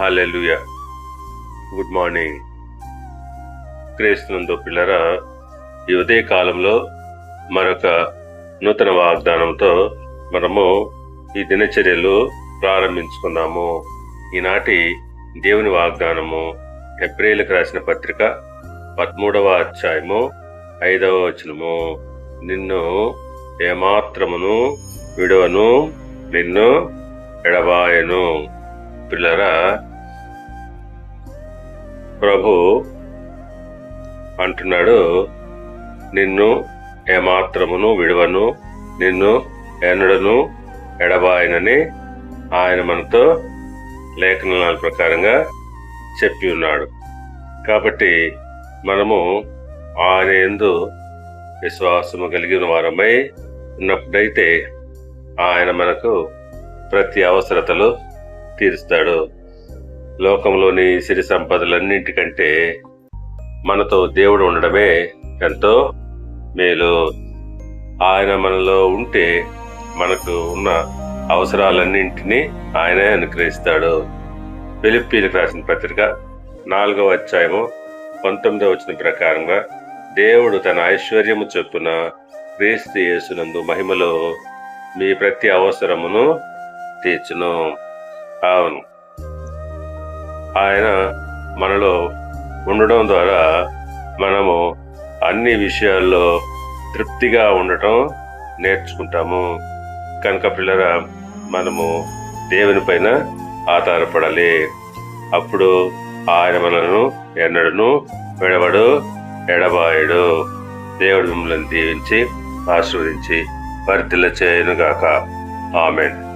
Hallelujah good morning క్రీస్తునందు పిల్లరా ఈ ఉదయ కాలంలో మరొక నూతన వాగ్దానంతో మనము ఈ దినచర్యలు ప్రారంభించుకున్నాము ఈనాటి దేవుని వాగ్దానము ఎప్రిల్కి రాసిన పత్రిక పదమూడవ అధ్యాయము ఐదవ వచనము. నిన్ను ఏమాత్రమును విడవను నిన్ను ఎడబాయను. పిల్లరా ప్రభు అంటున్నాడు నిన్ను ఏమాత్రమును విడవను నిన్ను ఎన్నడను ఎడబాయనని ఆయన మనతో లేఖనాల ప్రకారంగా చెప్పి ఉన్నాడు. కాబట్టి మనము ఆయన ఎందు విశ్వాసము కలిగిన వారమై ఉన్నప్పుడైతే ఆయన మనకు ప్రతి అవసరతలు తీరుస్తాడు. లోకంలోని సిరి సంపదలన్నింటికంటే మనతో దేవుడు ఉండడమే ఎంతో మేలు. ఆయన మనలో ఉంటే మనకు ఉన్న అవసరాలన్నింటినీ ఆయనే అనుగ్రహిస్తాడు. ఫిలిప్పీలకు రాసిన పత్రిక నాలుగవ అధ్యాయము పంతొమ్మిదవ వచ్చిన ప్రకారంగా దేవుడు తన ఐశ్వర్యము చొప్పున క్రీస్తు యేసునందు మహిమలో మీ ప్రతి అవసరమును తీర్చును. అవును. ఆయన మనలో ఉండడం ద్వారా మనము అన్ని విషయాల్లో తృప్తిగా ఉండటం నేర్చుకుంటాము. కనుక పిల్లరా మనము దేవుని పైన ఆధారపడాలి. అప్పుడు ఆయన మనను ఎన్నడను విడవడు ఎడబాయడు. దేవుడు మిమ్మల్ని దీవించి ఆశీర్వదించి వర్తిల్ల చేయనుగాక. ఆమెన్.